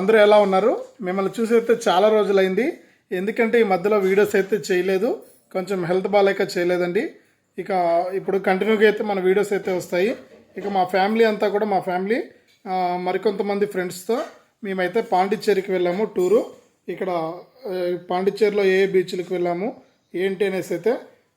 అందరూ ఎలా ఉన్నారు? మిమ్మల్ని చూసి అయితే చాలా రోజులైంది. ఎందుకంటే ఈ మధ్యలో వీడియోస్ అయితే చేయలేదు. కొంచెం హెల్త్ బాగాలేక చేయలేదండి. ఇక ఇప్పుడు కంటిన్యూగా అయితే మన వీడియోస్ అయితే వస్తాయి. ఇక మా ఫ్యామిలీ అంతా కూడా మా ఫ్యామిలీ మరికొంతమంది ఫ్రెండ్స్తో మేమైతే పాండిచ్చేరికి వెళ్ళాము టూరు. ఇక్కడ పాండిచ్చేరిలో ఏ ఏ బీచ్లకు వెళ్ళాము ఏంటి అనేసి అయితే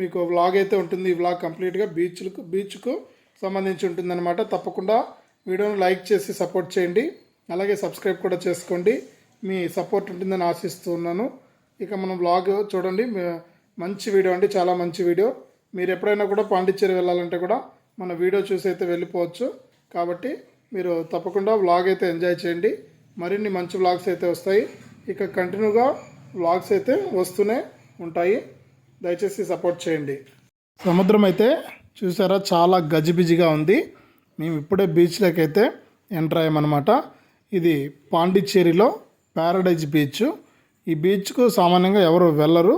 మీకు వ్లాగ్ అయితే ఉంటుంది. ఈ వ్లాగ్ కంప్లీట్గా బీచ్లకు బీచ్కు సంబంధించి ఉంటుందన్నమాట. తప్పకుండా వీడియోను లైక్ చేసి సపోర్ట్ చేయండి. అలాగే సబ్స్క్రైబ్ కూడా చేసుకోండి. మీ సపోర్ట్ ఉంటుందని ఆశిస్తున్నాను. ఇక మనం బ్లాగ్ చూడండి. మంచి వీడియో అండి. చాలా మంచి వీడియో. మీరు ఎప్పుడైనా కూడా పాండిచ్చేరి వెళ్ళాలంటే కూడా మన వీడియో చూసి అయితే వెళ్ళిపోవచ్చు. కాబట్టి మీరు తప్పకుండా వ్లాగ్ అయితే ఎంజాయ్ చేయండి. మరిన్ని మంచి వ్లాగ్స్ అయితే వస్తాయి. ఇక కంటిన్యూగా వ్లాగ్స్ అయితే వస్తూనే ఉంటాయి. దయచేసి సపోర్ట్ చేయండి. సముద్రం అయితే చూసారా చాలా గజిబిజిగా ఉంది. మేము ఇప్పుడే బీచ్లోకి అయితే ఎంటర్ అయ్యామన్నమాట. ఇది పాండిచ్చేరిలో ప్యారడైజ్ బీచ్. ఈ బీచ్కు సామాన్యంగా ఎవరు వెళ్ళరు.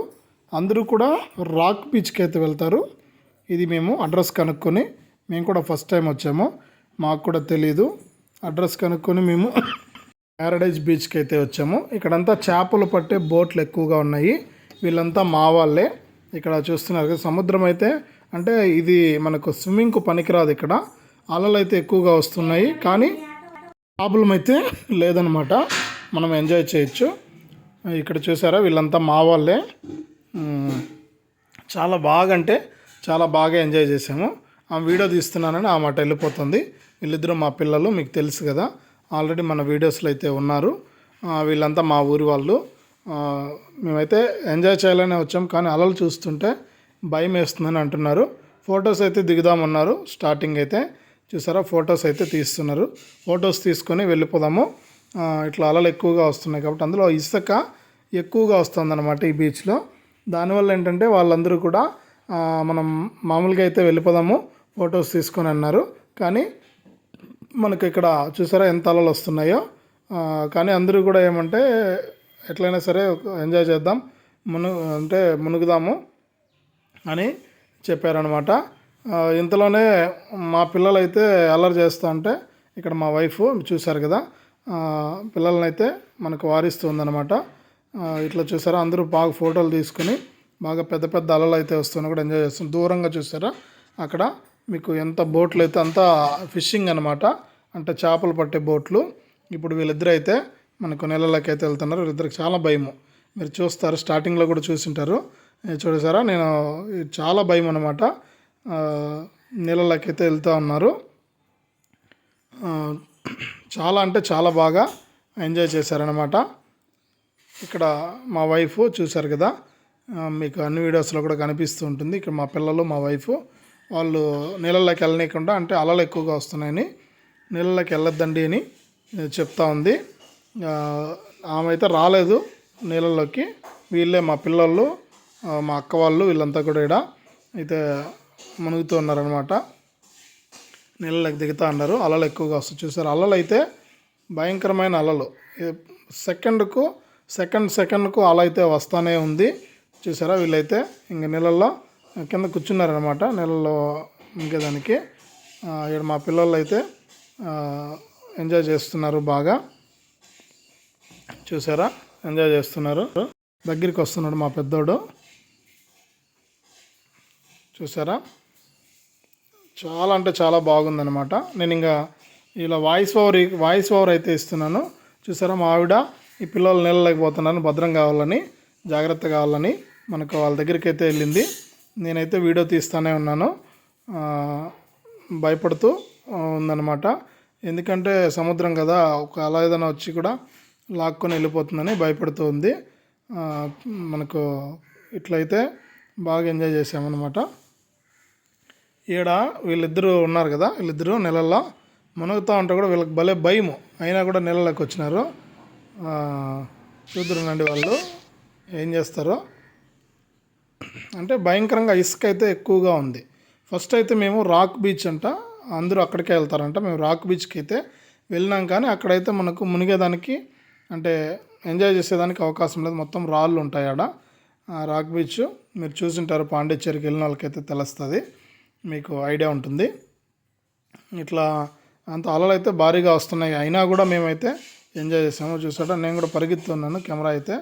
అందరూ కూడా రాక్ బీచ్కి అయితే వెళ్తారు. ఇది మేము అడ్రస్ కనుక్కొని మేము కూడా ఫస్ట్ టైం వచ్చాము. మాకు కూడా తెలియదు అడ్రస్ కనుక్కొని మేము ప్యారడైజ్ బీచ్కి అయితే వచ్చాము. ఇక్కడంతా చేపలు పట్టే బోట్లు ఎక్కువగా ఉన్నాయి. వీళ్ళంతా మా వాళ్ళే. ఇక్కడ చూస్తున్నారు కదా సముద్రం అయితే అంటే ఇది మనకు స్విమ్మింగ్కు పనికిరాదు ఇక్కడ. అలలు అయితే ఎక్కువగా వస్తున్నాయి. కానీ ప్రాబ్లం అయితే లేదనమాట. మనం ఎంజాయ్ చేయొచ్చు. ఇక్కడ చూసారా వీళ్ళంతా మా వాళ్ళే. చాలా బాగా అంటే చాలా బాగా ఎంజాయ్ చేసాము. ఆ వీడియో తీస్తున్నానని ఆ మాట వెళ్ళిపోతుంది. వీళ్ళిద్దరూ మా పిల్లలు మీకు తెలుసు కదా. ఆల్రెడీ మన వీడియోస్లో అయితే ఉన్నారు. వీళ్ళంతా మా ఊరి వాళ్ళు. మేమైతే ఎంజాయ్ చేయాలనే వచ్చాం కానీ అలలు చూస్తుంటే భయం వేస్తుందని అంటున్నారు. ఫొటోస్ అయితే దిగుదామన్నారు స్టార్టింగ్ అయితే. చూసారా? ఫొటోస్ అయితే తీస్తున్నారు. ఫొటోస్ తీసుకొని వెళ్ళిపోదాము. ఇట్లా అలలు ఎక్కువగా వస్తున్నాయి కాబట్టి అందులో ఇసుక ఎక్కువగా వస్తుందన్నమాట ఈ బీచ్లో. దానివల్ల ఏంటంటే వాళ్ళందరూ కూడా మనం మామూలుగా అయితే వెళ్ళిపోదాము ఫొటోస్ తీసుకొని అన్నారు. కానీ మనకి ఇక్కడ చూసారా ఎంత అలలు వస్తున్నాయో. కానీ అందరూ కూడా ఏమంటే ఎట్లయినా సరే ఎంజాయ్ చేద్దాం మును అంటే మునుగుదాము అని చెప్పారనమాట ఇంతలోనే మా పిల్లలైతే అల్లరి చేస్తూ ఉంటే ఇక్కడ మా వైఫ్ చూశారు కదా. పిల్లలనైతే అయితే మనకు వారిస్తూ ఇట్లా చూసారా? అందరూ బాగా ఫోటోలు తీసుకుని బాగా పెద్ద పెద్ద అలలు అయితే వస్తున్నా కూడా ఎంజాయ్ చేస్తున్నారు దూరంగా చూసారా? అక్కడ మీకు ఎంత బోట్లు అయితే అంతా ఫిషింగ్ అనమాట అంటే చేపలు పట్టే బోట్లు. ఇప్పుడు వీళ్ళిద్దరు అయితే మనకు నెలలకి అయితే వెళ్తున్నారు. వీళ్ళిద్దరికి చాలా భయము. మీరు చూస్తారు స్టార్టింగ్లో కూడా చూసింటారు. ఉంటారు చూడసారా? నేను చాలా భయం అనమాట నీళ్ళలోకి వెళ్తూ ఉన్నారు. చాలా అంటే చాలా బాగా ఎంజాయ్ చేశారనమాట ఇక్కడ మా వైఫ్ చూశారు కదా. మీకు అన్ని వీడియోస్లో కూడా కనిపిస్తూ ఉంటుంది. ఇక్కడ మా పిల్లలు మా వైఫ్ వాళ్ళు నీళ్ళలోకి వెళ్ళనీయకుండా అంటే అలలు ఎక్కువగా వస్తున్నాయని నీళ్ళలోకి వెళ్ళొద్దండి అని చెప్తా ఉంది. ఆమె అయితే రాలేదు నీళ్ళలోకి. వీళ్ళే మా పిల్లలు మా అక్క వాళ్ళు వీళ్ళంతా కూడా ఇక్కడ. అయితే మునుగుతూ ఉన్నారనమాట నీళ్ళకి దిగుతా ఉన్నారు అలలు ఎక్కువగా వస్తాయి చూసారు అలలు అయితే భయంకరమైన అలలు. సెకండ్కు సెకండ్ సెకండ్కు అల అయితే వస్తానే ఉంది. చూసారా వీళ్ళైతే ఇంక నీళ్ళల్లో కింద కూర్చున్నారనమాట నీళ్ళలో ఇంకేదానికి ఇక్కడ మా పిల్లలు అయితే ఎంజాయ్ చేస్తున్నారు బాగా. చూసారా ఎంజాయ్ చేస్తున్నారు. దగ్గరికి వస్తున్నాడు మా పెద్దోడు. చూసారా? చాలా అంటే చాలా బాగుందనమాట నేను ఇంకా ఇలా వాయిస్ ఓవర్ వాయిస్ ఓవర్ అయితే ఇస్తున్నాను. చూసారా మా ఆవిడ? ఈ పిల్లలు నిలలేకపోతున్నాను భద్రం కావాలని జాగ్రత్త కావాలని మనకు వాళ్ళ దగ్గరికి అయితే వెళ్ళింది. నేనైతే వీడియో తీస్తానే ఉన్నాను. భయపడుతూ ఉందన్నమాట. ఎందుకంటే సముద్రం కదా ఒక అలా ఏదైనా వచ్చి కూడా లాక్కొని వెళ్ళిపోతుందని భయపడుతూ ఉంది. మనకు ఇట్లయితే బాగా ఎంజాయ్ చేసామన్నమాట ఈడ వీళ్ళిద్దరూ ఉన్నారు కదా వీళ్ళిద్దరూ నెలల్లో మునుగుతూ ఉంటే కూడా వీళ్ళకి భలే భయము. అయినా కూడా నెలలోకి వచ్చినారు. చూద్దరునండి వాళ్ళు ఏం చేస్తారో. అంటే భయంకరంగా ఇసుక అయితే ఎక్కువగా ఉంది. ఫస్ట్ అయితే మేము రాక్ బీచ్ అంట అందరూ అక్కడికే వెళ్తారంట. మేము రాక్ బీచ్కి అయితే వెళ్ళినాం కానీ అక్కడైతే మనకు మునిగేదానికి అంటే ఎంజాయ్ చేసేదానికి అవకాశం లేదు. మొత్తం రాళ్ళు ఉంటాయి ఆడ. రాక్ బీచ్ మీరు చూసింటారు పాండిచ్చేరికి వెళ్ళిన వాళ్ళకైతే తెలుస్తుంది. మీకు ఐడియా ఉంటుంది. ఇట్లా అంత అలలు అయితే భారీగా వస్తున్నాయి. అయినా కూడా మేమైతే ఎంజాయ్ చేసాము చూసారా? నేను కూడా పరిగెత్తున్నాను కెమెరా అయితే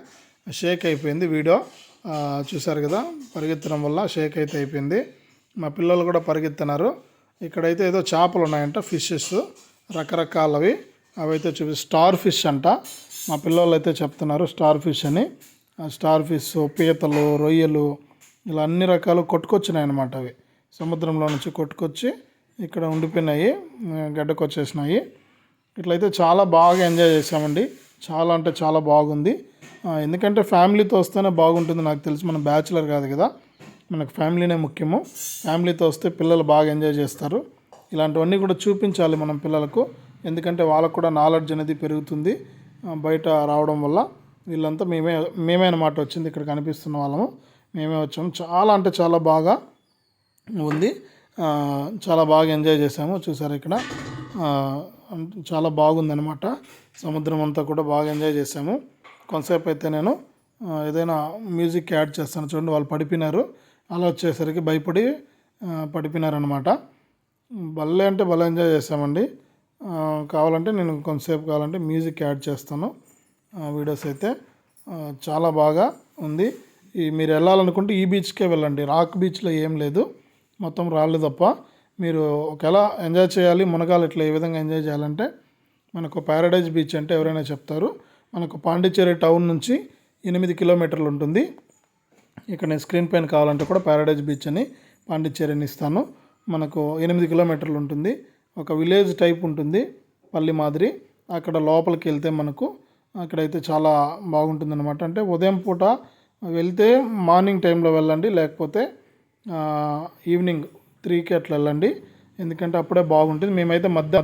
షేక్ అయిపోయింది వీడియో. చూశారు చూసారు కదా? పరిగెత్తడం వల్ల షేక్ అయితే అయిపోయింది. మా పిల్లలు కూడా పరిగెత్తున్నారు. ఇక్కడైతే ఏదో చేపలు ఉన్నాయంట ఫిషెస్ రకరకాలవి. అవైతే చూపి స్టార్ ఫిష్ అంట. మా పిల్లలు అయితే చెప్తున్నారు స్టార్ ఫిష్ అని. స్టార్ ఫిష్ పీతలు రొయ్యలు ఇలా అన్ని రకాలు కొట్టుకొచ్చినాయి అనమాట అవి. సముద్రంలో నుంచి కొట్టుకొచ్చి ఇక్కడ ఉండిపోయినాయి గడ్డకు వచ్చేసినాయి ఇట్లయితే చాలా బాగా ఎంజాయ్ చేసామండి చాలా అంటే చాలా బాగుంది. ఎందుకంటే ఫ్యామిలీతో వస్తేనే బాగుంటుంది. నాకు తెలిసి మనం బ్యాచులర్ కాదు కదా. మనకు ఫ్యామిలీనే ముఖ్యము. ఫ్యామిలీతో వస్తే పిల్లలు బాగా ఎంజాయ్ చేస్తారు. ఇలాంటివన్నీ కూడా చూపించాలి మనం పిల్లలకు. ఎందుకంటే వాళ్ళకు కూడా నాలెడ్జ్ అనేది పెరుగుతుంది బయట రావడం వల్ల. వీళ్ళంతా మేమే మేమే అనమాట వచ్చింది ఇక్కడ కనిపిస్తున్న వాళ్ళము. మేమే వచ్చాము. చాలా అంటే చాలా బాగా ఉంది. చాలా బాగా ఎంజాయ్ చేసాము చూసారు ఇక్కడ? చాలా బాగుందనమాట సముద్రం అంతా కూడా బాగా ఎంజాయ్ చేసాము కొంతసేపు అయితే నేను ఏదైనా మ్యూజిక్ యాడ్ చేస్తాను చూడండి. వాళ్ళు పడిపోయినారు. అలా వచ్చేసరికి భయపడి పడిపినారనమాట పడిపోయినారనమాట భలే అంటే భలే ఎంజాయ్ చేసామండి కావాలంటే నేను కొంతసేపు కావాలంటే మ్యూజిక్ యాడ్ చేస్తాను. వీడియోస్ అయితే చాలా బాగా ఉంది. ఈ మీరు వెళ్ళాలనుకుంటే ఈ బీచ్కే వెళ్ళండి. రాక్ బీచ్లో ఏం లేదు. మొత్తం రాళ్ళు తప్ప మీరు ఎలా ఎంజాయ్ చేయాలి మునగాలు ఇట్లా ఏ విధంగా ఎంజాయ్ చేయాలంటే మనకు ప్యారడైజ్ బీచ్ అంటే ఎవరైనా చెప్తారు. మనకు పాండిచ్చేరి టౌన్ నుంచి ఎనిమిది కిలోమీటర్లు ఉంటుంది. ఇక్కడ నేను స్క్రీన్ పైన కావాలంటే కూడా ప్యారడైజ్ బీచ్ అని పాండిచ్చేరిని ఇస్తాను. మనకు ఎనిమిది కిలోమీటర్లు ఉంటుంది. ఒక విలేజ్ టైప్ ఉంటుంది పల్లి మాదిరి. అక్కడ లోపలికి వెళ్తే మనకు అక్కడైతే చాలా బాగుంటుంది అనమాట అంటే ఉదయం పూట వెళ్తే మార్నింగ్ టైంలో వెళ్ళండి లేకపోతే ఈవినింగ్ త్రీకి అట్లా వెళ్ళండి. ఎందుకంటే అప్పుడే బాగుంటుంది. మేమైతే మధ్య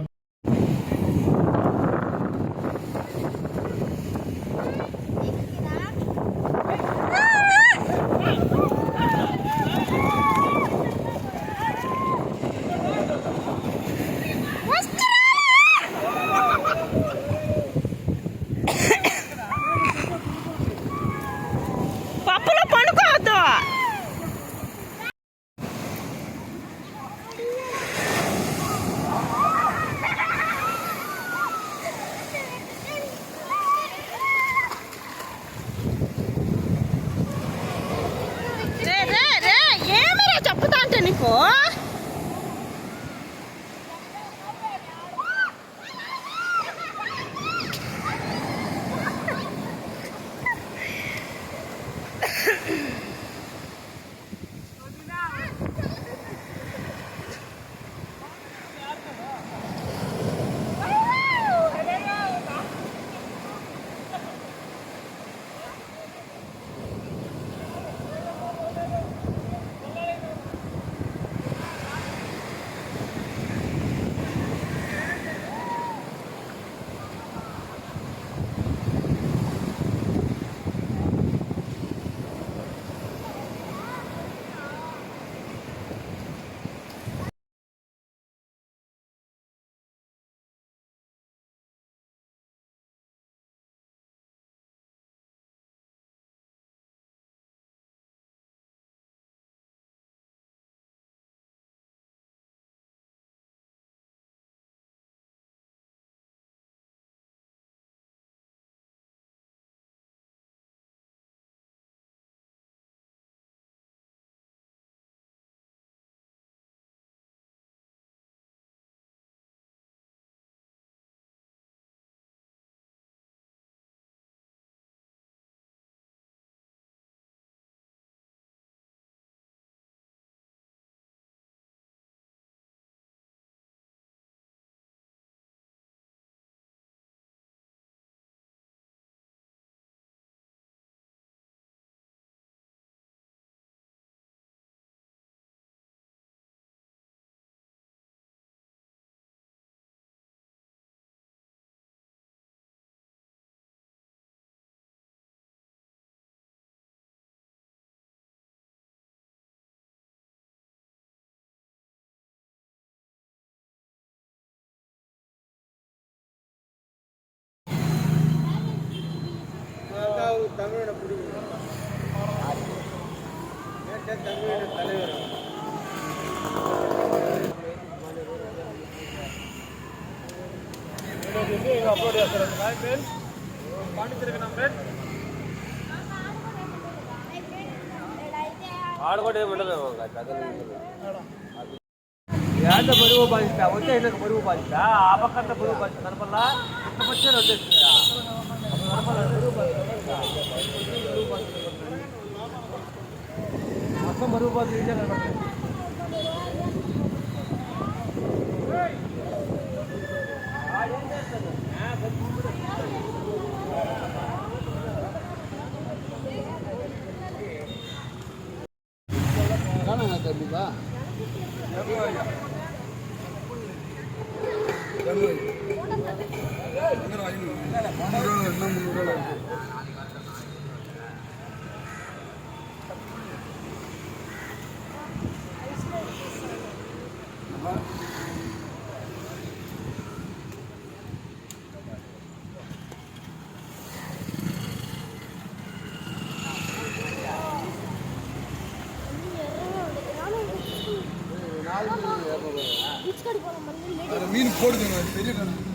தமிழனை பிடிக்கும் கேட்டால் தமிழன தலைவர். அப்லோட் చేస్తారు పాండిచ్చేరికి నా ఫ్రెండ్ ఆడకోట ఏమి ఉండదు కదా ఏంటో బరువు బాధిస్తా వచ్చే ఇళ్ళకి బరువు బాధిస్తా ఆ పక్కంతా బరువు బాధిస్తా కనపల్లా ఇంత వచ్చారు వచ్చేస్తుంది కనపల్ల బరువు బాధిస్తా మొత్తం బరువు బాధ ఇదే కనపడుతుంది மீன் என்ன முந்நூறுவா அவரு நாலு கடை